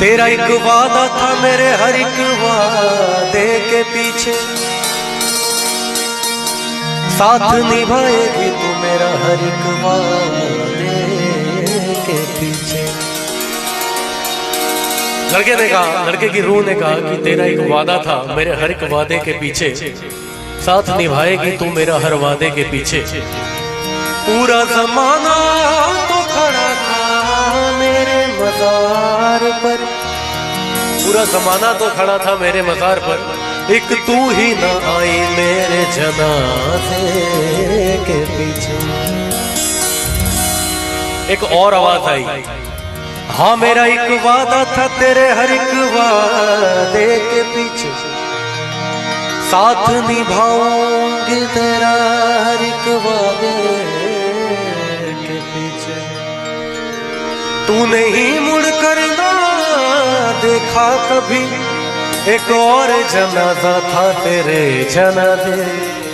तेरा एक वादा था मेरे हर एक वादे के पीछे। साथ निभाएगी तू मेरा हर एक वादे के पीछे। लड़के ने कहा, लड़के की रूह ने कहा कि तेरा एक वादा था मेरे हर एक वादे के पीछे। साथ निभाएगी तू मेरा हर वादे के पीछे। पूरा जमाना तो खड़ा था मेरे मजार पर। पूरा जमाना तो खड़ा था मेरे मजार पर। एक तू ही ना आई मेरे जनाजे के पीछे। एक और आवाज़ आई। हाँ मेरा एक वादा था तेरे हर एक वादे के पीछे। साथ निभाऊँगी तेरा हर एक वादे के पीछे। तू नहीं मुड़ कर ना देखा कभी? एक और जनाजा था तेरे जनाजे।